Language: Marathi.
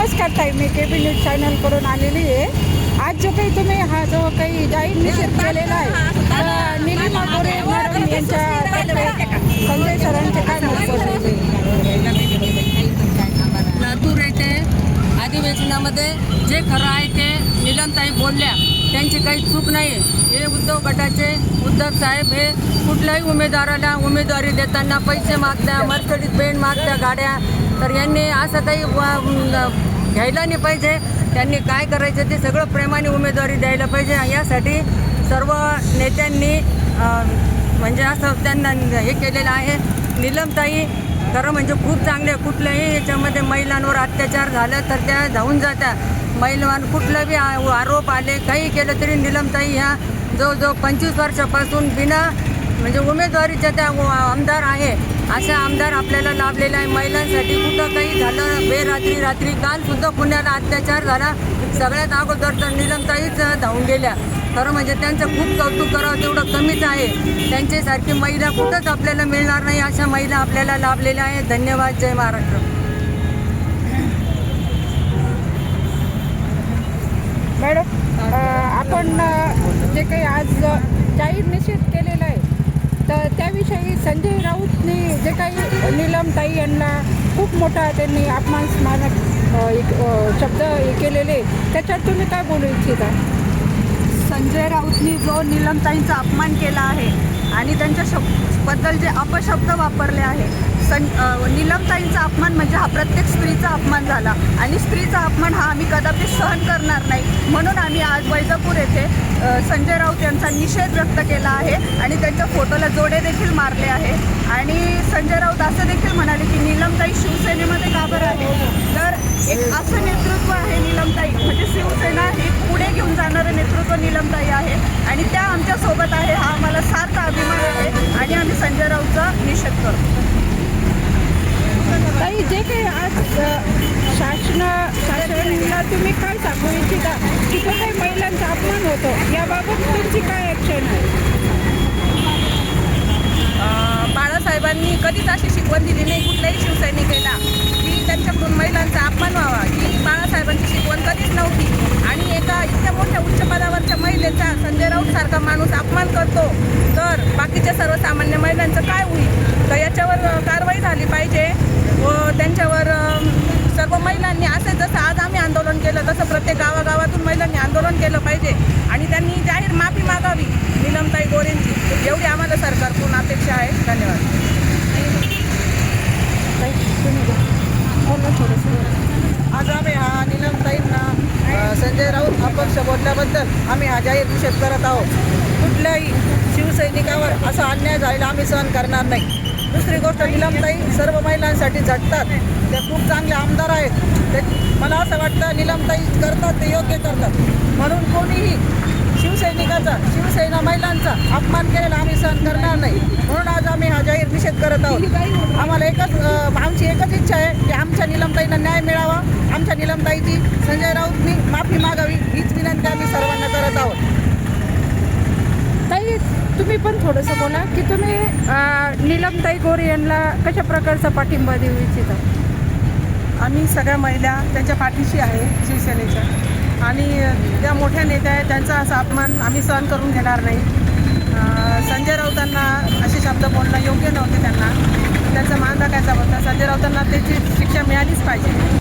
नमस्कार ताई मी के बी न्यूज चॅनल करून आलेली आहे. आज जो काही तुम्ही हा जो काही जाहीर निषेध केलेला आहे तर निलिमा गोरे मॅडम यांच्या संजय सरांचे काय लातूर येथे अधिवेशनामध्ये जे खरं आहे ते निलमताई बोलल्या. त्यांची काही चूक नाही हे उद्धव गटाचे उद्धव साहेब हे कुठल्याही उमेदवाराला उमेदवारी देताना पैसे मागत्या मर्सडीज बेंड मागत्या गाड्या तर यांनी असं काही घ्यायला नाही पाहिजे. त्यांनी काय करायचं ते सगळं प्रेमाने उमेदवारी द्यायला पाहिजे. यासाठी सर्व नेत्यांनी म्हणजे असं त्यांना हे केलेलं आहे. निलमताई खरं म्हणजे खूप चांगले कुठल्याही याच्यामध्ये महिलांवर अत्याचार झालं तर त्या धावून जात्या. महिलांवर कुठलं बी आरोप आले काही केलं तरी निलमताई ह्या जवळजवळ पंचवीस वर्षापासून बिना म्हणजे उमेदवारीच्या त्या आमदार आहे. अशा आमदार आपल्याला लाभलेले आहे महिलांसाठी. कुठं काही झालं बेरात्री रात्री. काल सुद्धा पुण्याला अत्याचार झाला. सगळ्यात अगोदर तर निलमताईच धावून गेल्या. खरं म्हणजे त्यांचं खूप कौतुक करावं तेवढं कमीच आहे. त्यांच्यासारखी महिला कुठंच आपल्याला मिळणार नाही अशा महिला आपल्याला लाभलेल्या आहेत. धन्यवाद. जय महाराष्ट्र. मॅडम आपण जे काही आज जाहीर निषेध केलेला आहे तर त्याविषयी संजय राऊतनी जे काही नीलमताई यांना खूप मोठा त्यांनी अपमान स्मारक एक, शब्द हे केलेले त्याच्यात तुम्ही काय बोलू इच्छिता? संजय राऊतनी जो नीलमताईंचा अपमान केला आहे आणि त्यांच्या शबबद्दल जे अपशब्द वापरले आहे सं निलमताईंचा अपमान म्हणजे हा प्रत्येक स्त्रीचा अपमान झाला. आणि स्त्रीचा अपमान हा आम्ही कदापि सहन करणार नाही. म्हणून आम्ही आज वैजापूर संजय राऊत यांचा निषेध व्यक्त केला आहे आणि त्यांच्या फोटोला जोडे देखील मारले आहे. आणि संजय राऊत असं देखील म्हणाले की निलमताई शिवसेनेमध्ये का बरं आहे तर एक असं नेतृत्व आहे निलमताई. म्हणजे शिवसेना हे पुढे घेऊन जाणारं नेतृत्व निलमताई आहे. आणि त्या आमच्यासोबत आहे हा आम्हाला सार्थ अभिमान आहे. आणि आम्ही संजय राऊतचा निषेध करतो. ताई जे काही आज शासना शासनाला तुम्ही काय सांगू इच्छिता की जो काही महिलांचा अपमान होतो याबाबत तुमची काय ॲक्शन आहे? बाळासाहेबांनी कधीच अशी शिकवण दिली नाही कुठल्याही शिवसैनिकेला. की त्यांच्याकडून महिलांचा अपमान व्हावा. की बाळासाहेबांची शिकवण कधीच नव्हती. आणि एका इतक्या मोठ्या उच्च पदावरच्या महिलेचा संजय राऊत सारखा माणूस अपमान करतो तर बाकीच्या सर्वसामान्य महिलांचं काय होईल? तर याच्यावर कारवाई झाली पाहिजे. व त्यांच्यावर सर्व महिलांनी असे जसं आज आम्ही आंदोलन केलं तसं प्रत्येक गावागावातून आंदोलन केलं पाहिजे. आणि त्यांनी जाहीर माफी मागावी निलमताई गोरेंची. एवढी आम्हाला सरकारकडून अपेक्षा आहे. धन्यवाद. आज आम्ही हा निलमताईंना संजय राऊत अपक्ष बोलल्याबद्दल आम्ही हा जाहीर निषेध करत आहोत. कुठल्याही शिवसैनिकावर असा अन्याय झालेला आम्ही सहन करणार नाही. दुसरी गोष्ट निलमताई सर्व महिलांसाठी झटतात त्या खूप चांगले आमदार आहेत. ते मला असं वाटतं निलमताई करतात ते योग्य करतात. म्हणून कोणीही शिवसैनिकाचा शिवसेना महिलांचा अपमान केलेला आम्ही सहन करणार नाही. म्हणून आज आम्ही हा जाहीर निषेध करत आहोत. आम्हाला एकच आमची एकच इच्छा आहे की आमच्या निलमताईंना न्याय मिळावा. आमच्या निलमताईची संजय राऊतनी माफी मागावी हीच विनंती आम्ही सर्वांना करत आहोत. तुम्ही पण थोडंसं बोला की तुम्ही नीलमताई गोरे यांना कशा प्रकारचा पाठिंबा देऊ इच्छिता? आम्ही सगळ्या महिला त्यांच्या पाठीशी आहे शिवसेनेच्या. आणि त्या मोठ्या नेत्या आहेत त्यांचा असा अपमान आम्ही सहन करून घेणार नाही. संजय राऊतांना असे शब्द बोलणं योग्य नव्हते त्यांना. त्यांचा मान राखायचा होता. संजय राऊतांना त्याची शिक्षा मिळालीच पाहिजे.